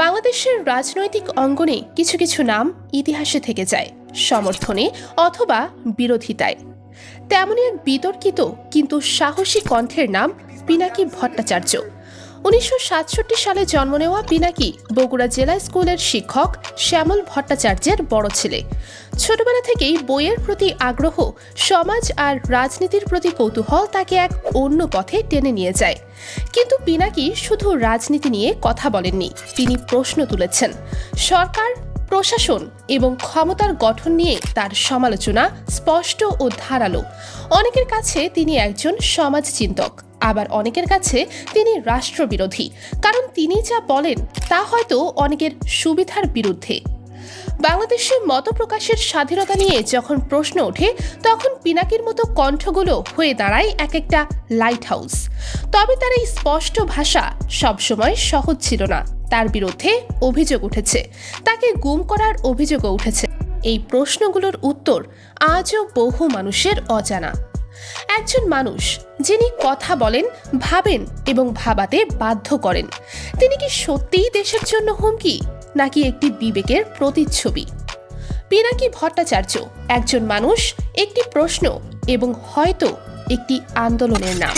বাংলাদেশের রাজনৈতিক অঙ্গনে কিছু কিছু নাম ইতিহাসে থেকে যায়, সমর্থনে অথবা বিরোধিতায়। তেমনই এক বিতর্কিত কিন্তু সাহসী কণ্ঠের নাম পিনাকি ভট্টাচার্য। উনিশশো সাতষট্টি সালে জন্ম নেওয়া পিনাকি বগুড়া জেলা স্কুলের শিক্ষক শ্যামল ভট্টাচার্যের বড় ছেলে। ছোটবেলা থেকেই বইয়ের প্রতি আগ্রহ, সমাজ আর রাজনীতির প্রতি কৌতূহল তাকে এক অন্য পথে টেনে নিয়ে যায়। কিন্তু পিনাকি শুধু রাজনীতি নিয়ে কথা বলেননি, তিনি প্রশ্ন তুলেছেন। সরকার, প্রশাসন এবং ক্ষমতার গঠন নিয়ে তার সমালোচনা স্পষ্ট ও ধারালো। অনেকের কাছে তিনি একজন সমাজ চিন্তক আবার অনেকের কাছে তিনি রাষ্ট্রবিরোধী। কারণ তিনি যা বলেন, তা হয়তো অনেকের সুবিধার বিরুদ্ধে। বাংলাদেশে মত প্রকাশের স্বাধীনতা নিয়ে যখন প্রশ্ন ওঠে, তখন পিনাকির মতো কণ্ঠগুলো হয়ে দাঁড়ায় এক একটা লাইট হাউস তবে তার এই স্পষ্ট ভাষা সবসময় সহজ ছিল না। তার বিরুদ্ধে অভিযোগ উঠেছে। তাকে গুম করার অভিযোগও উঠেছে। এই প্রশ্নগুলোর উত্তর আজও বহু মানুষের অজানা। একজন মানুষ যিনি কথা বলেন, ভাবেন এবং ভাবাতে বাধ্য করেন। তিনি কি সত্যিই দেশের জন্য হুমকি, নাকি একটি বিবেকের প্রতিচ্ছবি? পিনাকি ভট্টাচার্য, একজন মানুষ, একটি প্রশ্ন এবং হয়তো একটি আন্দোলনের নাম।